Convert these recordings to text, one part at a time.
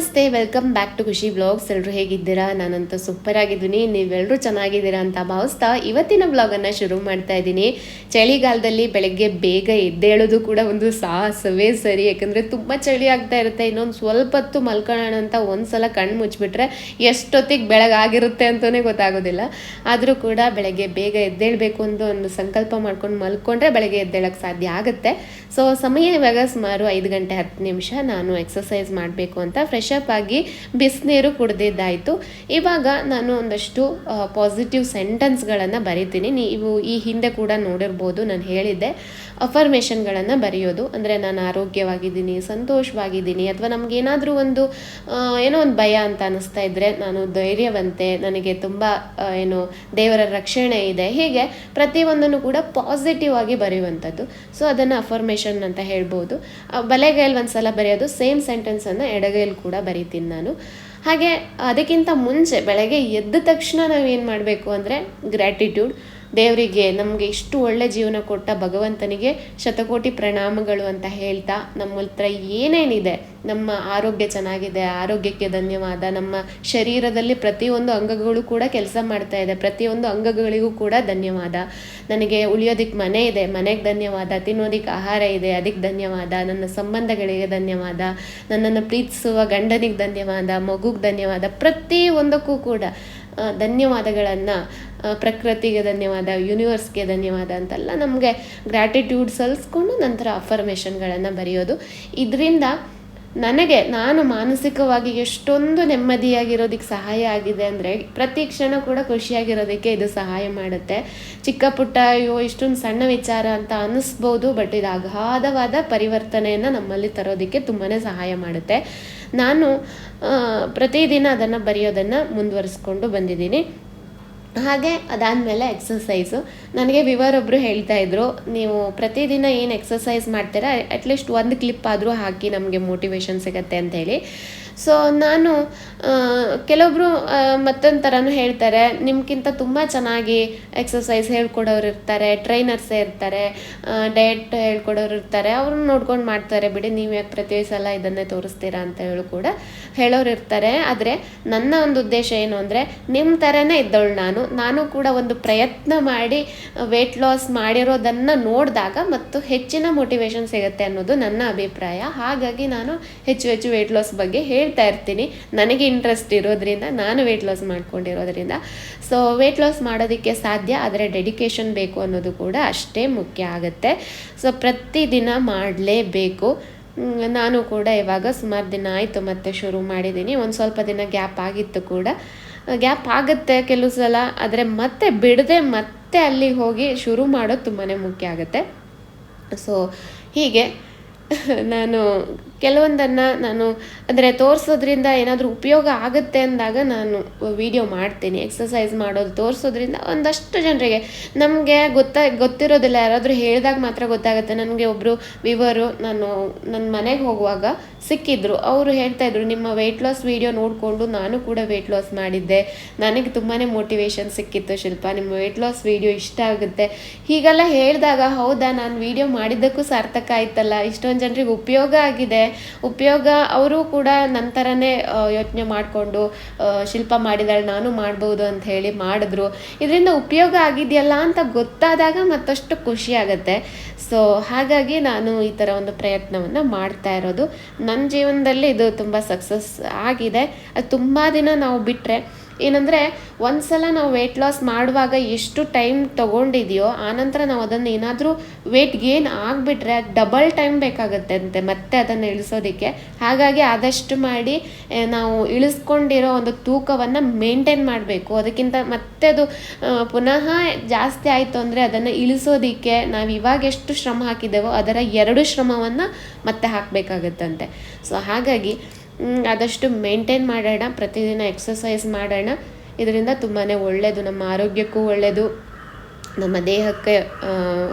ನಮಸ್ತೆ, welcome back to Khushi blogs. ಎಲ್ಲರೂ ಹೇಗಿದ್ದೀರಾ? ನಾನಂತೂ ಸೂಪರ್ ಆಗಿದ್ದೀನಿ ನೀವೆಲ್ಲರೂ ಚೆನ್ನಾಗಿದ್ದೀರಾ ಅಂತ ಭಾವಿಸ್ತಾ ಇವತ್ತಿನ ಬ್ಲಾಗನ್ನು ಶುರು ಮಾಡ್ತಾ ಇದ್ದೀನಿ. ಚಳಿಗಾಲದಲ್ಲಿ ಬೆಳಗ್ಗೆ ಬೇಗ ಎದ್ದೇಳೋದು ಕೂಡ ಒಂದು ಸಾಹಸವೇ ಸರಿ. ಯಾಕಂದರೆ ತುಂಬ ಚಳಿ ಆಗ್ತಾ ಇರುತ್ತೆ. ಇನ್ನೊಂದು ಸ್ವಲ್ಪ ಹೊತ್ತು ಮಲ್ಕೊಳ್ಳೋಣ ಅಂತ ಒಂದ್ಸಲ ಕಣ್ಣು ಮುಚ್ಚಿಬಿಟ್ರೆ ಎಷ್ಟೊತ್ತಿಗೆ ಬೆಳಗಾಗಿರುತ್ತೆ ಅಂತಲೇ ಗೊತ್ತಾಗೋದಿಲ್ಲ. ಆದರೂ ಕೂಡ ಬೆಳಗ್ಗೆ ಬೇಗ ಎದ್ದೇಳಬೇಕು ಅಂತ ಒಂದು ಸಂಕಲ್ಪ ಮಾಡ್ಕೊಂಡು ಮಲ್ಕೊಂಡ್ರೆ ಬೆಳಗ್ಗೆ ಎದ್ದೇಳಕ್ಕೆ ಸಾಧ್ಯ ಆಗುತ್ತೆ. ಸೊ, ಸಮಯ ಇವಾಗ ಸುಮಾರು ಐದು ಗಂಟೆ ಹತ್ತು ನಿಮಿಷ. ನಾನು ಎಕ್ಸಸೈಸ್ ಮಾಡಬೇಕು ಅಂತ ಫ್ರೆಶ್ ಅಪ್ ಆಗಿ ಬಿಸಿನೀರು ಕುಡ್ದಿದ್ದಾಯಿತು. ಇವಾಗ ನಾನು ಒಂದಷ್ಟು ಪಾಸಿಟಿವ್ ಸೆಂಟೆನ್ಸ್ಗಳನ್ನು ಬರಿತೀನಿ. ನೀವು ಈ ಹಿಂದೆ ಕೂಡ ನೋಡಿರ್ಬೋದು, ನಾನು ಹೇಳಿದ್ದೆ. ಅಫರ್ಮೇಷನ್ಗಳನ್ನು ಬರೆಯೋದು, ಅಂದರೆ ನಾನು ಆರೋಗ್ಯವಾಗಿದ್ದೀನಿ, ಸಂತೋಷವಾಗಿದ್ದೀನಿ, ಅಥವಾ ನಮಗೇನಾದರೂ ಒಂದು ಏನೋ ಒಂದು ಭಯ ಅಂತ ಅನ್ನಿಸ್ತಾ ಇದ್ದರೆ ನಾನು ಧೈರ್ಯವಂತೆ, ನನಗೆ ತುಂಬ ಏನು, ದೇವರ ರಕ್ಷಣೆ ಇದೆ. ಹೀಗೆ ಪ್ರತಿಯೊಂದನ್ನು ಕೂಡ ಪಾಸಿಟಿವ್ ಆಗಿ ಬರೆಯುವಂಥದ್ದು. ಸೊ ಅದನ್ನು ಅಫರ್ಮೇಷನ್ ಅಂತ ಹೇಳ್ಬೋದು. ಬಲೆಗೈಲ್ ಒಂದು ಸಲ ಬರೆಯೋದು ಸೇಮ್ ಸೆಂಟೆನ್ಸನ್ನು ಎಡಗೈಯಲ್ಲಿ ಕೂಡ ಬರಿತೀನಿ ನಾನು. ಹಾಗೆ ಅದಕ್ಕಿಂತ ಮುಂಚೆ ಬೆಳಗ್ಗೆ ಎದ್ದ ತಕ್ಷಣ ನಾವು ಏನು ಮಾಡಬೇಕು ಅಂದರೆ ಗ್ರ್ಯಾಟಿಟ್ಯೂಡ್ ದೇವರಿಗೆ ನಮಗೆ ಇಷ್ಟು ಒಳ್ಳೆ ಜೀವನ ಕೊಟ್ಟ ಭಗವಂತನಿಗೆ ಶತಕೋಟಿ ಪ್ರಣಾಮಗಳು ಅಂತ ಹೇಳ್ತಾ ನಮ್ಮ ಹತ್ರ ಏನೇನಿದೆ, ನಮ್ಮ ಆರೋಗ್ಯ ಚೆನ್ನಾಗಿದೆ, ಆರೋಗ್ಯಕ್ಕೆ ಧನ್ಯವಾದ, ನಮ್ಮ ಶರೀರದಲ್ಲಿ ಪ್ರತಿಯೊಂದು ಅಂಗಗಳು ಕೂಡ ಕೆಲಸ ಮಾಡ್ತಾ ಇದೆ, ಪ್ರತಿಯೊಂದು ಅಂಗಗಳಿಗೂ ಕೂಡ ಧನ್ಯವಾದ. ನನಗೆ ಉಳಿಯೋದಕ್ಕೆ ಮನೆ ಇದೆ, ಮನೆಗೆ ಧನ್ಯವಾದ ತಿನ್ನೋದಕ್ಕೆ ಆಹಾರ ಇದೆ ಅದಕ್ಕೆ ಧನ್ಯವಾದ, ನನ್ನ ಸಂಬಂಧಗಳಿಗೆ ಧನ್ಯವಾದ, ನನ್ನನ್ನು ಪ್ರೀತಿಸುವ ಗಂಡನಿಗೆ ಧನ್ಯವಾದ, ಮಗುಗೆ ಧನ್ಯವಾದ, ಪ್ರತಿಯೊಂದಕ್ಕೂ ಕೂಡ. ಧನ್ಯವಾದಗಳನ್ನು ಪ್ರಕೃತಿಗೆ ಧನ್ಯವಾದ ಯೂನಿವರ್ಸ್ಗೆ ಧನ್ಯವಾದ ಅಂತೆಲ್ಲ ನಮಗೆ ಗ್ರ್ಯಾಟಿಟ್ಯೂಡ್ ಸಲ್ಲಿಸ್ಕೊಂಡು ನಂತರ ಅಫರ್ಮೇಷನ್ಗಳನ್ನು ಬರೆಯೋದು. ಇದರಿಂದ ನನಗೆ, ನಾನು ಮಾನಸಿಕವಾಗಿ ಎಷ್ಟೊಂದು ನೆಮ್ಮದಿಯಾಗಿರೋದಕ್ಕೆ ಸಹಾಯ ಆಗಿದೆ ಅಂದರೆ, ಪ್ರತಿ ಕ್ಷಣ ಕೂಡ ಖುಷಿಯಾಗಿರೋದಕ್ಕೆ ಇದು ಸಹಾಯ ಮಾಡುತ್ತೆ. ಚಿಕ್ಕ ಪುಟ್ಟ, ಅಯ್ಯೋ, ಇಷ್ಟೊಂದು ಸಣ್ಣ ವಿಚಾರ ಅಂತ ಅನ್ನಿಸ್ಬೋದು ಬಟ್ ಇದು ಅಗಾಧವಾದ ಪರಿವರ್ತನೆಯನ್ನು ನಮ್ಮಲ್ಲಿ ತರೋದಕ್ಕೆ ತುಂಬಾ ಸಹಾಯ ಮಾಡುತ್ತೆ. ನಾನು ಪ್ರತಿದಿನ ಅದನ್ನು ಬರೆಯೋದನ್ನು ಮುಂದುವರಿಸ್ಕೊಂಡು ಬಂದಿದ್ದೀನಿ. ಹಾಗೆ ಅದಾದಮೇಲೆ ಎಕ್ಸಸೈಸು ನನಗೆ ವಿವರ್ ಒಬ್ಬರು ಹೇಳ್ತಾ ಇದ್ರು ನೀವು ಪ್ರತಿದಿನ ಏನು ಎಕ್ಸಸೈಸ್ ಮಾಡ್ತೀರಾ ಅಟ್ಲೀಸ್ಟ್ ಒಂದು ಕ್ಲಿಪ್ ಆದರೂ ಹಾಕಿ ನಮಗೆ ಮೋಟಿವೇಶನ್ ಸಿಗತ್ತೆ ಅಂತ ಹೇಳಿ. ಸೊ ನಾನು ಆ, ಮತ್ತೊಂದು ಥರನೂ ಹೇಳ್ತಾರೆ ನಿಮ್ಗಿಂತ ತುಂಬ ಚೆನ್ನಾಗಿ ಎಕ್ಸಸೈಸ್ ಹೇಳ್ಕೊಡೋರು ಇರ್ತಾರೆ ಟ್ರೈನರ್ಸೇ ಇರ್ತಾರೆ ಡಯಟ್ ಹೇಳ್ಕೊಡೋರು ಇರ್ತಾರೆ ಅವ್ರನ್ನ ನೋಡ್ಕೊಂಡು ಮಾಡ್ತಾರೆ ಬಿಡಿ ನೀವು ಯಾಕೆ ಪ್ರತಿ ಸಲ ಇದನ್ನೇ ತೋರಿಸ್ತೀರಾ ಅಂತ ಹೇಳಿ ಕೂಡ ಹೇಳೋರು ಇರ್ತಾರೆ. ಆದರೆ ನನ್ನ ಒಂದು ಉದ್ದೇಶ ಏನು ಅಂದರೆ ನಿಮ್ಮ ಥರನೇ ಇದ್ದವಳು ನಾನು ನಾನು ಕೂಡ ಒಂದು ಪ್ರಯತ್ನ ಮಾಡಿ ವೆಯ್ಟ್ ಲಾಸ್ ಮಾಡಿರೋದನ್ನು ನೋಡಿದಾಗ ಮತ್ತು ಹೆಚ್ಚಿನ ಮೋಟಿವೇಶನ್ ಸಿಗುತ್ತೆ ಅನ್ನೋದು ನನ್ನ ಅಭಿಪ್ರಾಯ. ಹಾಗಾಗಿ ನಾನು ಹೆಚ್ಚು ಹೆಚ್ಚು ವೆಯ್ಟ್ ಲಾಸ್ ಬಗ್ಗೆ ಹೇಳ್ತಾ ಇರ್ತೀನಿ. ನನಗೆ ಇಂಟ್ರೆಸ್ಟ್ ಇರೋದ್ರಿಂದ, ನಾನು ವೆಯ್ಟ್ ಲಾಸ್ ಮಾಡ್ಕೊಂಡಿರೋದ್ರಿಂದ. ಸೊ ವೆಯ್ಟ್ ಲಾಸ್ ಮಾಡೋದಕ್ಕೆ ಸಾಧ್ಯ, ಆದರೆ ಡೆಡಿಕೇಶನ್ ಬೇಕು ಅನ್ನೋದು ಕೂಡ ಅಷ್ಟೇ ಮುಖ್ಯ ಆಗುತ್ತೆ. ಸೊ ಪ್ರತಿದಿನ ಮಾಡಲೇಬೇಕು. ನಾನು ಕೂಡ ಇವಾಗ ಸುಮಾರು ದಿನ ಆಯಿತು ಮತ್ತೆ ಶುರು ಮಾಡಿದ್ದೀನಿ. ಒಂದು ಸ್ವಲ್ಪ ದಿನ ಗ್ಯಾಪ್ ಆಗಿತ್ತು ಕೂಡ. ಗ್ಯಾಪ್ ಆಗುತ್ತೆ ಕೆಲವು ಸಲ, ಆದರೆ ಮತ್ತೆ ಬಿಡದೆ ಮತ್ತೆ ಅಲ್ಲಿ ಹೋಗಿ ಶುರು ಮಾಡೋದು ತುಂಬಾ ಮುಖ್ಯ ಆಗುತ್ತೆ. ಸೊ ಹೀಗೆ, ನಾನು ಕೆಲವೊಂದನ್ನು ನಾನು, ಅಂದರೆ ತೋರಿಸೋದ್ರಿಂದ ಏನಾದರೂ ಉಪಯೋಗ ಆಗುತ್ತೆ ಅಂದಾಗ ನಾನು ವಿಡಿಯೋ ಮಾಡ್ತೀನಿ ಎಕ್ಸಸೈಸ್ ಮಾಡೋದು ತೋರಿಸೋದ್ರಿಂದ ಒಂದಷ್ಟು ಜನರಿಗೆ. ನಮಗೆ ಗೊತ್ತಾ, ಗೊತ್ತಿರೋದಿಲ್ಲ, ಯಾರಾದರೂ ಹೇಳಿದಾಗ ಮಾತ್ರ ಗೊತ್ತಾಗುತ್ತೆ. ನನಗೆ ಒಬ್ಬರು ವಿವರು ನಾನು ನನ್ನ ಮನೆಗೆ ಹೋಗುವಾಗ ಸಿಕ್ಕಿದ್ರು. ಅವರು ಹೇಳ್ತಾ ಇದ್ರು, ನಿಮ್ಮ ವೆಯ್ಟ್ ಲಾಸ್ ವಿಡಿಯೋ ನೋಡಿಕೊಂಡು ನಾನು ಕೂಡ ವೆಯ್ಟ್ ಲಾಸ್ ಮಾಡಿದ್ದೆ. ನನಗೆ ತುಂಬಾ ಮೋಟಿವೇಶನ್ ಸಿಕ್ಕಿತ್ತು ಶಿಲ್ಪ. ನಿಮ್ಮ ವೆಯ್ಟ್ ಲಾಸ್ ವಿಡಿಯೋ ಇಷ್ಟ ಆಗುತ್ತೆ. ಹೀಗೆಲ್ಲ ಹೇಳಿದಾಗ, ಹೌದಾ, ನಾನು ವಿಡಿಯೋ ಮಾಡಿದ್ದಕ್ಕೂ ಸಾರ್ಥಕ ಆಯ್ತಲ್ಲ? ಇಷ್ಟೊಂದು ಜನರಿಗೆ ಉಪಯೋಗ ಆಗಿದೆ. ಉಪಯೋಗ ಅವರು ಕೂಡ ನಂತರನೇ ಯೋಚನೆ ಮಾಡಿಕೊಂಡು ಶಿಲ್ಪ ಮಾಡಿದಾಳೆ, ನಾನು ಮಾಡ್ಬೋದು ಅಂತ ಹೇಳಿ ಮಾಡಿದ್ರು. ಇದರಿಂದ ಉಪಯೋಗ ಆಗಿದೆಯಲ್ಲ ಅಂತ ಗೊತ್ತಾದಾಗ ಮತ್ತಷ್ಟು ಖುಷಿ ಆಗುತ್ತೆ. ಸೊ ಹಾಗಾಗಿ ನಾನು ಈ ಥರ ಒಂದು ಪ್ರಯತ್ನವನ್ನು ಮಾಡ್ತಾ ಇರೋದು. ನನ್ನ ಜೀವನದಲ್ಲಿ ಇದು ತುಂಬ ಸಕ್ಸಸ್ ಆಗಿದೆ. ಅದು ತುಂಬ ದಿನ ನಾವು ಬಿಟ್ಟರೆ ಏನಂದರೆ, ಒಂದ್ಸಲ ನಾವು ವೆಯ್ಟ್ ಲಾಸ್ ಮಾಡುವಾಗ ಎಷ್ಟು ಟೈಮ್ ತೊಗೊಂಡಿದೆಯೋ ಆನಂತರ ನಾವು ಅದನ್ನು ಏನಾದರೂ ವೆಯ್ಟ್ ಗೇನ್ ಆಗಿಬಿಟ್ರೆ ಡಬಲ್ ಟೈಮ್ ಬೇಕಾಗುತ್ತೆ ಅಂತೆ ಮತ್ತೆ ಅದನ್ನು ಇಳಿಸೋದಕ್ಕೆ. ಹಾಗಾಗಿ ಆದಷ್ಟು ಮಾಡಿ ನಾವು ಇಳಿಸ್ಕೊಂಡಿರೋ ಒಂದು ತೂಕವನ್ನು ಮೇಂಟೈನ್ ಮಾಡಬೇಕು. ಅದಕ್ಕಿಂತ ಮತ್ತೆ ಅದು ಪುನಃ ಜಾಸ್ತಿ ಆಯಿತು ಅಂದರೆ ಅದನ್ನು ಇಳಿಸೋದಕ್ಕೆ ನಾವು ಇವಾಗ ಎಷ್ಟು ಶ್ರಮ ಹಾಕಿದ್ದೇವೋ ಅದರ ಎರಡು ಶ್ರಮವನ್ನು ಮತ್ತೆ ಹಾಕಬೇಕಾಗತ್ತಂತೆ. ಸೊ ಹಾಗಾಗಿ ಆದಷ್ಟು ಮೇಂಟೈನ್ ಮಾಡೋಣ, ಪ್ರತಿದಿನ ಎಕ್ಸಸೈಸ್ ಮಾಡೋಣ. ಇದರಿಂದ ತುಂಬಾ ಒಳ್ಳೆಯದು ನಮ್ಮ ಆರೋಗ್ಯಕ್ಕೂ ಒಳ್ಳೆಯದು ನಮ್ಮ ದೇಹಕ್ಕೆ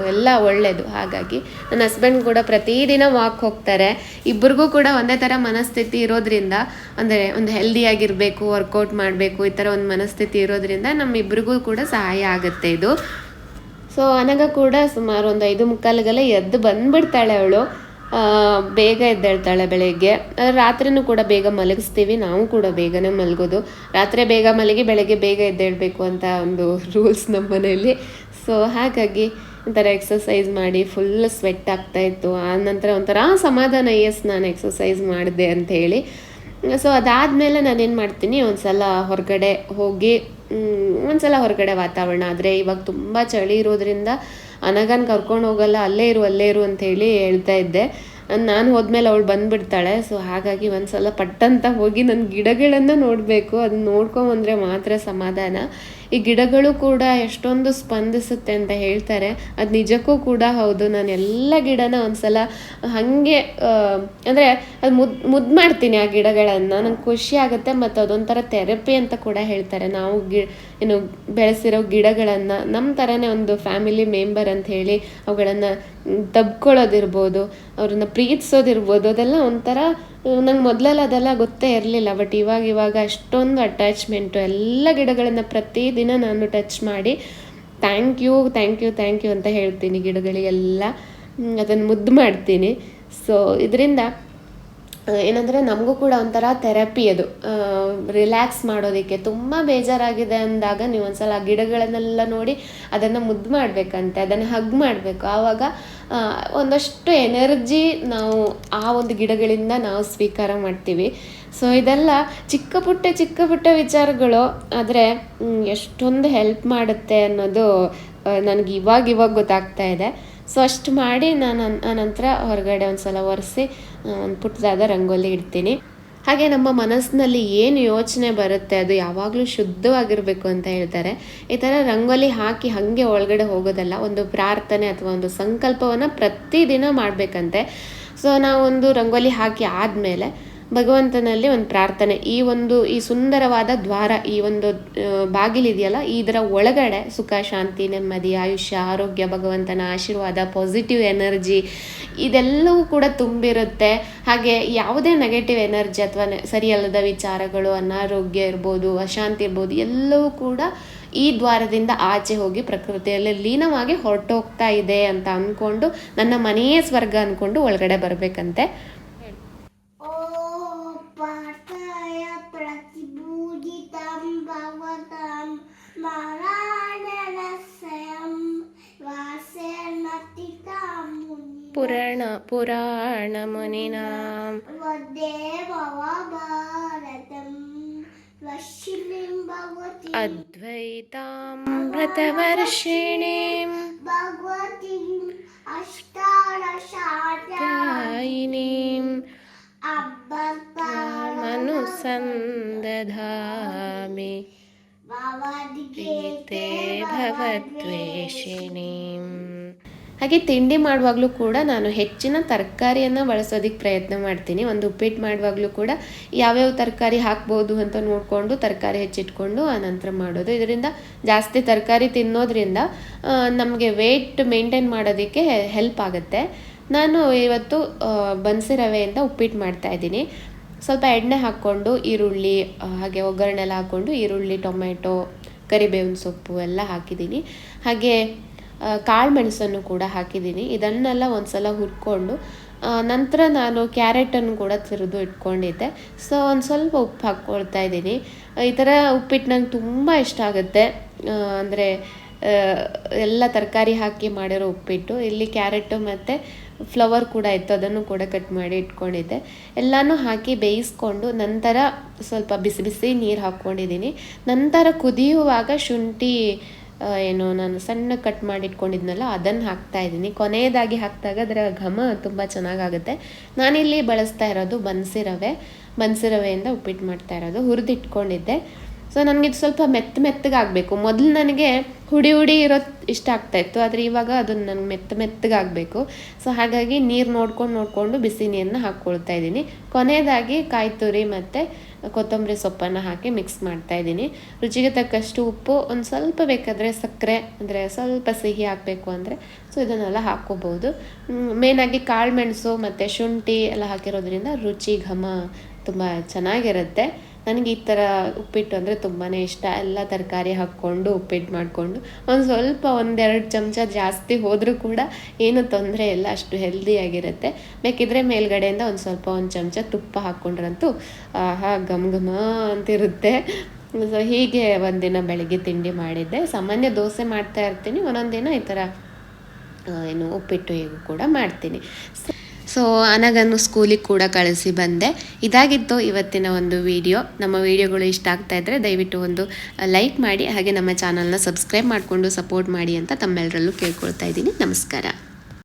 ಎಲ್ಲ ಒಳ್ಳೆಯದು ಹಾಗಾಗಿ ನನ್ನ ಹಸ್ಬೆಂಡ್ ಕೂಡ ಪ್ರತಿದಿನ ವಾಕ್ ಹೋಗ್ತಾರೆ. ಇಬ್ಬರಿಗೂ ಕೂಡ ಒಂದೇ ಥರ ಮನಸ್ಥಿತಿ ಇರೋದ್ರಿಂದ, ಅಂದರೆ ಒಂದು ಹೆಲ್ದಿಯಾಗಿರಬೇಕು ವರ್ಕೌಟ್ ಮಾಡಬೇಕು, ಈ ಥರ ಒಂದು ಮನಸ್ಥಿತಿ ಇರೋದ್ರಿಂದ ನಮ್ಮಿಬ್ಬರಿಗೂ ಕೂಡ ಸಹಾಯ ಆಗುತ್ತೆ ಇದು. ಸೊ ಅನಗ ಕೂಡ ಸುಮಾರು ಒಂದು ಐದು ಮುಕ್ಕಾಲುಗಲ್ಲ ಎದ್ದು ಬಂದ್ಬಿಡ್ತಾಳೆ ಅವಳು. ಬೇಗ ಎದ್ದೇಳ್ತಾಳೆ ಬೆಳಗ್ಗೆ. ರಾತ್ರಿನೂ ಕೂಡ ಬೇಗ ಮಲಗಿಸ್ತೀವಿ. ನಾವು ಕೂಡ ಬೇಗನೆ ಮಲಗೋದು. ರಾತ್ರಿ ಬೇಗ ಮಲಗಿ ಬೆಳಗ್ಗೆ ಬೇಗ ಎದ್ದೇಳಬೇಕು ಅಂತ ಒಂದು ರೂಲ್ಸ್ ನಮ್ಮ ಮನೆಯಲ್ಲಿ. ಸೊ ಹಾಗಾಗಿ ಒಂಥರ ಎಕ್ಸಸೈಸ್ ಮಾಡಿ ಫುಲ್ ಸ್ವೆಟ್ ಆಗ್ತಾ ಇತ್ತು. ಆ ನಂತರ ಒಂಥರ ಸಮಾಧಾನ ಎಸ್ ನಾನು ಎಕ್ಸಸೈಸ್ ಮಾಡಿದೆ ಅಂತ ಹೇಳಿ. ಸೊ ಅದಾದಮೇಲೆ ನಾನೇನು ಮಾಡ್ತೀನಿ, ಒಂದ್ಸಲ ಹೊರಗಡೆ ಹೋಗಿ ಒಂದು ಸಲ ಹೊರಗಡೆ ವಾತಾವರಣ. ಆದರೆ ಇವಾಗ ತುಂಬ ಚಳಿ ಇರೋದ್ರಿಂದ ಅನಗನ್ ಕರ್ಕೊಂಡು ಹೋಗಲ್ಲ, ಅಲ್ಲೇ ಇರು ಅಲ್ಲೇ ಇರು ಅಂತ ಹೇಳಿ ಹೇಳ್ತಾ ಇದ್ದೆ. ನಾನು ಹೋದ್ಮೇಲೆ ಅವಳು ಬಂದ್ಬಿಡ್ತಾಳೆ. ಸೊ ಹಾಗಾಗಿ ಒಂದ್ಸಲ ಪಟ್ಟಂತ ಹೋಗಿ ನನ್ನ ಗಿಡಗಳನ್ನು ನೋಡಬೇಕು. ಅದನ್ನ ನೋಡ್ಕೊಂಬಂದ್ರೆ ಮಾತ್ರ ಸಮಾಧಾನ. ಈ ಗಿಡಗಳು ಕೂಡ ಎಷ್ಟೊಂದು ಸ್ಪಂದಿಸುತ್ತೆ ಅಂತ ಹೇಳ್ತಾರೆ. ಅದು ನಿಜಕ್ಕೂ ಕೂಡ ಹೌದು. ನಾನು ಎಲ್ಲ ಗಿಡನ ಒಂದ್ಸಲ ಹಾಗೆ ಅಂದರೆ ಅದು ಮುದ್ ಮುದ್ದು ಮಾಡ್ತೀನಿ ಆ ಗಿಡಗಳನ್ನು. ನಂಗೆ ಖುಷಿ ಆಗುತ್ತೆ ಮತ್ತು ಅದೊಂಥರ ಥೆರಪಿ ಅಂತ ಕೂಡ ಹೇಳ್ತಾರೆ. ನಾವು ಗಿ, ಏನು ಬೆಳೆಸಿರೋ ಗಿಡಗಳನ್ನು ನಮ್ಮ ಥರನೇ ಒಂದು ಫ್ಯಾಮಿಲಿ ಮೆಂಬರ್ ಅಂತ ಹೇಳಿ ಅವುಗಳನ್ನು ತಬ್ಕೊಳ್ಳೋದಿರ್ಬೋದು ಅವ್ರನ್ನ ಪ್ರೀತಿಸೋದಿರ್ಬೋದು, ಅದೆಲ್ಲ ಒಂಥರ ನಂಗೆ ಮೊದಲೆಲ್ಲ ಅದೆಲ್ಲ ಗೊತ್ತೇ ಇರಲಿಲ್ಲ ಬಟ್ ಇವಾಗ ಇವಾಗ ಅಷ್ಟೊಂದು ಅಟ್ಯಾಚ್ಮೆಂಟು ಎಲ್ಲ ಗಿಡಗಳನ್ನು ಪ್ರತಿದಿನ ನಾನು ಟಚ್ ಮಾಡಿ thank you thank you thank you ಅಂತ ಹೇಳ್ತೀನಿ ಗಿಡಗಳಿಗೆಲ್ಲ ಅದನ್ನು ಮುದ್ದು ಮಾಡ್ತೀನಿ. ಸೊ ಇದರಿಂದ ಏನಂದರೆ ನಮಗೂ ಕೂಡ ಒಂಥರ ಥೆರಪಿ ಅದು. ರಿಲ್ಯಾಕ್ಸ್ ಮಾಡೋದಕ್ಕೆ ತುಂಬ ಬೇಜಾರಾಗಿದೆ ಅಂದಾಗ ನೀವು ಒಂದ್ಸಲ ಆ ಗಿಡಗಳನ್ನೆಲ್ಲ ನೋಡಿ ಅದನ್ನು ಮುದ್ದು ಮಾಡಬೇಕಂತೆ, ಅದನ್ನು ಹಗ್ ಮಾಡಬೇಕು. ಆವಾಗ ಒಂದಷ್ಟು ಎನರ್ಜಿ ನಾವು ಆ ಒಂದು ಗಿಡಗಳಿಂದ ನಾವು ಸ್ವೀಕಾರ ಮಾಡ್ತೀವಿ. ಸೊ ಇದೆಲ್ಲ ಚಿಕ್ಕ ಪುಟ್ಟ ಚಿಕ್ಕ ಪುಟ್ಟ ವಿಚಾರಗಳು, ಆದರೆ ಎಷ್ಟೊಂದು ಹೆಲ್ಪ್ ಮಾಡುತ್ತೆ ಅನ್ನೋದು ನನಗೆ ಇವಾಗ ಇವಾಗ ಗೊತ್ತಾಗ್ತಾ ಇದೆ. ಸೊ ಅಷ್ಟು ಮಾಡಿ ನಾನು ನಂತರ ಹೊರಗಡೆ ಒಂದು ಸಲ ಒರೆಸಿ ಒಂದು ಪುಟ್ಟದಾದ ರಂಗೋಲಿ ಇಡ್ತೀನಿ. ಹಾಗೆ ನಮ್ಮ ಮನಸ್ಸಿನಲ್ಲಿ ಏನು ಯೋಚನೆ ಬರುತ್ತೆ, ಅದು ಯಾವಾಗಲೂ ಶುದ್ಧವಾಗಿರಬೇಕು ಅಂತ ಹೇಳ್ತಾರೆ. ಈ ಥರ ರಂಗೋಲಿ ಹಾಕಿ ಹಾಗೆ ಒಳಗಡೆ ಹೋಗೋದಲ್ಲ, ಒಂದು ಪ್ರಾರ್ಥನೆ ಅಥವಾ ಒಂದು ಸಂಕಲ್ಪವನ್ನು ಪ್ರತಿದಿನ ಮಾಡಬೇಕಂತೆ. ಸೊ ನಾವೊಂದು ರಂಗೋಲಿ ಹಾಕಿ ಆದಮೇಲೆ ಭಗವಂತನಲ್ಲಿ ಒಂದು ಪ್ರಾರ್ಥನೆ. ಈ ಒಂದು, ಈ ಸುಂದರವಾದ ದ್ವಾರ, ಈ ಒಂದು ಬಾಗಿಲಿದೆಯಲ್ಲ ಇದರ ಒಳಗಡೆ ಸುಖ, ಶಾಂತಿ, ನೆಮ್ಮದಿ, ಆಯುಷ್ಯ, ಆರೋಗ್ಯ, ಭಗವಂತನ ಆಶೀರ್ವಾದ ಪಾಸಿಟಿವ್ ಎನರ್ಜಿ ಇದೆಲ್ಲವೂ ಕೂಡ ತುಂಬಿರುತ್ತೆ. ಹಾಗೆ ಯಾವುದೇ ನೆಗೆಟಿವ್ ಎನರ್ಜಿ ಅಥವಾ ಸರಿಯಲ್ಲದ ವಿಚಾರಗಳು, ಅನಾರೋಗ್ಯ ಇರ್ಬೋದು, ಅಶಾಂತಿ ಇರ್ಬೋದು, ಎಲ್ಲವೂ ಕೂಡ ಈ ದ್ವಾರದಿಂದ ಆಚೆ ಹೋಗಿ ಪ್ರಕೃತಿಯಲ್ಲಿ ಲೀನವಾಗಿ ಹೊರಟೋಗ್ತಾ ಇದೆ ಅಂತ ಅಂದ್ಕೊಂಡು ನನ್ನ ಮನೆಯೇ ಸ್ವರ್ಗ ಅಂದ್ಕೊಂಡು ಒಳಗಡೆ ಬರಬೇಕಂತೆ. पुराणमुनिनां भारतं अद्वैताम्भ्रतवर्षिणीं भगवती। अष्टात्रायिनीं भा मनुसन्दधामि भवद्गीते भवद्वेषिणीम्। ಹಾಗೆ ತಿಂಡಿ ಮಾಡುವಾಗಲೂ ಕೂಡ ನಾನು ಹೆಚ್ಚಿನ ತರಕಾರಿಯನ್ನು ಬಳಸೋದಕ್ಕೆ ಪ್ರಯತ್ನ ಮಾಡ್ತೀನಿ. ಒಂದು ಉಪ್ಪಿಟ್ಟು ಮಾಡುವಾಗಲೂ ಕೂಡ ಯಾವ್ಯಾವ ತರಕಾರಿ ಹಾಕ್ಬೋದು ಅಂತ ನೋಡಿಕೊಂಡು, ತರಕಾರಿ ಹೆಚ್ಚಿಟ್ಕೊಂಡು ಆ ನಂತರ ಮಾಡೋದು. ಇದರಿಂದ ಜಾಸ್ತಿ ತರಕಾರಿ ತಿನ್ನೋದ್ರಿಂದ ನಮಗೆ ವೆಯ್ಟ್ ಮೇಂಟೈನ್ ಮಾಡೋದಕ್ಕೆ ಹೆಲ್ಪ್ ಆಗುತ್ತೆ. ನಾನು ಇವತ್ತು ಬನ್ಸಿ ರವೆಯಿಂದ ಉಪ್ಪಿಟ್ಟು ಮಾಡ್ತಾ ಇದ್ದೀನಿ. ಸ್ವಲ್ಪ ಎಣ್ಣೆ ಹಾಕ್ಕೊಂಡು, ಈರುಳ್ಳಿ ಹಾಗೆ ಒಗ್ಗರಣೆ ಎಲ್ಲ ಹಾಕ್ಕೊಂಡು, ಈರುಳ್ಳಿ ಟೊಮೆಟೊ ಕರಿಬೇವಿನ ಸೊಪ್ಪು ಎಲ್ಲ ಹಾಕಿದ್ದೀನಿ. ಹಾಗೆ ಕಾಳು ಮೆಣಸನ್ನು ಕೂಡ ಹಾಕಿದ್ದೀನಿ. ಇದನ್ನೆಲ್ಲ ಒಂದ್ಸಲ ಹುರ್ಕೊಂಡು ನಂತರ ನಾನು ಕ್ಯಾರೆಟನ್ನು ಕೂಡ ತಿರುದು ಇಟ್ಕೊಂಡಿದ್ದೆ. ಸೊ, ಒಂದು ಸ್ವಲ್ಪ ಉಪ್ಪು ಹಾಕ್ಕೊಳ್ತಾ ಇದ್ದೀನಿ. ಈ ಥರ ಉಪ್ಪಿಟ್ಟು ನಂಗೆ ತುಂಬ ಇಷ್ಟ ಆಗುತ್ತೆ. ಅಂದರೆ ಎಲ್ಲ ತರಕಾರಿ ಹಾಕಿ ಮಾಡಿರೋ ಉಪ್ಪಿಟ್ಟು, ಇಲ್ಲಿ ಕ್ಯಾರೆಟು ಮತ್ತು ಫ್ಲವರ್ ಕೂಡ ಇತ್ತು, ಅದನ್ನು ಕೂಡ ಕಟ್ ಮಾಡಿ ಇಟ್ಕೊಂಡಿದ್ದೆ. ಎಲ್ಲನೂ ಹಾಕಿ ಬೇಯಿಸ್ಕೊಂಡು, ನಂತರ ಸ್ವಲ್ಪ ಬಿಸಿ ಬಿಸಿ ನೀರು ಹಾಕ್ಕೊಂಡಿದ್ದೀನಿ ನಂತರ ಕುದಿಯುವಾಗ ಶುಂಠಿ ಏನು, ನಾನು ಸಣ್ಣ ಕಟ್ ಮಾಡಿಟ್ಕೊಂಡಿದ್ನಲ್ಲ ಅದನ್ನು ಹಾಕ್ತಾ ಇದ್ದೀನಿ. ಕೊನೆಯದಾಗಿ ಹಾಕಿದಾಗ ಅದರ ಘಮ ತುಂಬ ಚೆನ್ನಾಗಾಗುತ್ತೆ. ನಾನಿಲ್ಲಿ ಬಳಸ್ತಾ ಇರೋದು ಬನ್ಸಿ ರವೆ ಬನ್ಸಿ ರವೆಯಿಂದ ಉಪ್ಪಿಟ್ಟು ಮಾಡ್ತಾ ಇರೋದು. ಹುರಿದಿಟ್ಕೊಂಡಿದ್ದೆ. ಸೊ ನನಗಿದು ಸ್ವಲ್ಪ ಮೆತ್ತ ಮೆತ್ತಗಾಗಬೇಕು. ಮೊದಲು ನನಗೆ ಹುಡಿ ಹುಡಿ ಇರೋದು ಇಷ್ಟ ಆಗ್ತಾ ಇತ್ತು. ಆದರೆ ಇವಾಗ ಅದನ್ನು ನನಗೆ ಮೆತ್ತ ಮೆತ್ತಗಾಗಬೇಕು. ಸೊ ಹಾಗಾಗಿ ನೀರು ನೋಡ್ಕೊಂಡು ನೋಡಿಕೊಂಡು ಬಿಸಿ ನೀರನ್ನ ಹಾಕ್ಕೊಳ್ತಾ ಇದ್ದೀನಿ. ಕೊನೆಯದಾಗಿ ಕಾಯಿ ತುರಿ ಮತ್ತು ಕೊತ್ತಂಬರಿ ಸೊಪ್ಪನ್ನು ಹಾಕಿ ಮಿಕ್ಸ್ ಮಾಡ್ತಾ ಇದ್ದೀನಿ. ರುಚಿಗೆ ತಕ್ಕಷ್ಟು ಉಪ್ಪು, ಒಂದು ಸ್ವಲ್ಪ ಬೇಕಾದರೆ ಸಕ್ಕರೆ, ಅಂದರೆ ಸ್ವಲ್ಪ ಸಿಹಿ ಹಾಕಬೇಕು ಅಂದರೆ ಸೊ ಇದನ್ನೆಲ್ಲ ಹಾಕ್ಕೋಬೋದು. ಮೇನಾಗಿ ಕಾಳು ಮೆಣಸು ಮತ್ತು ಶುಂಠಿ ಎಲ್ಲ ಹಾಕಿರೋದ್ರಿಂದ ರುಚಿ ಘಮ ತುಂಬ ಚೆನ್ನಾಗಿರುತ್ತೆ. ನನಗೆ ಈ ಥರ ಉಪ್ಪಿಟ್ಟು ಅಂದರೆ ತುಂಬಾ ಇಷ್ಟ. ಎಲ್ಲ ತರಕಾರಿ ಹಾಕ್ಕೊಂಡು ಉಪ್ಪಿಟ್ಟು ಮಾಡಿಕೊಂಡು ಒಂದು ಸ್ವಲ್ಪ ಒಂದೆರಡು ಚಮಚ ಜಾಸ್ತಿ ಹೋದರೂ ಕೂಡ ಏನು ತೊಂದರೆ ಇಲ್ಲ, ಅಷ್ಟು ಹೆಲ್ದಿಯಾಗಿರುತ್ತೆ ಬೇಕಿದ್ರೆ ಮೇಲ್ಗಡೆಯಿಂದ ಒಂದು ಸ್ವಲ್ಪ ಒಂದು ಚಮಚ ತುಪ್ಪ ಹಾಕ್ಕೊಂಡ್ರಂತೂ ಆಹಾ ಘಮ ಘಮ ಅಂತಿರುತ್ತೆ. ಸೊ ಹೀಗೆ ಒಂದಿನ ಬೆಳಗ್ಗೆ ತಿಂಡಿ ಮಾಡಿದ್ದೆ. ಸಾಮಾನ್ಯ ದೋಸೆ ಮಾಡ್ತಾ ಇರ್ತೀನಿ, ಒಂದೊಂದು ದಿನ ಈ ಥರ ಏನು ಉಪ್ಪಿಟ್ಟು ಹೀಗೂ ಕೂಡ ಮಾಡ್ತೀನಿ. ಸೊ ಅನಗನ್ನು ಸ್ಕೂಲಿಗೆ ಕೂಡ ಕಳಿಸಿ ಬಂದೆ. ಇದಾಗಿತ್ತು ಇವತ್ತಿನ ಒಂದು ವಿಡಿಯೋ. ನಮ್ಮ ವಿಡಿಯೋಗಳು ಇಷ್ಟ ಆಗ್ತಾ ಇದ್ದರೆ ದಯವಿಟ್ಟು ಒಂದು ಲೈಕ್ ಮಾಡಿ, ಹಾಗೆ ನಮ್ಮ ಚಾನಲ್ನ ಸಬ್ಸ್ಕ್ರೈಬ್ ಮಾಡಿಕೊಂಡು ಸಪೋರ್ಟ್ ಮಾಡಿ ಅಂತ ತಮ್ಮೆಲ್ಲರಲ್ಲೂ ಕೇಳ್ಕೊಳ್ತಾ ಇದ್ದೀನಿ. ನಮಸ್ಕಾರ.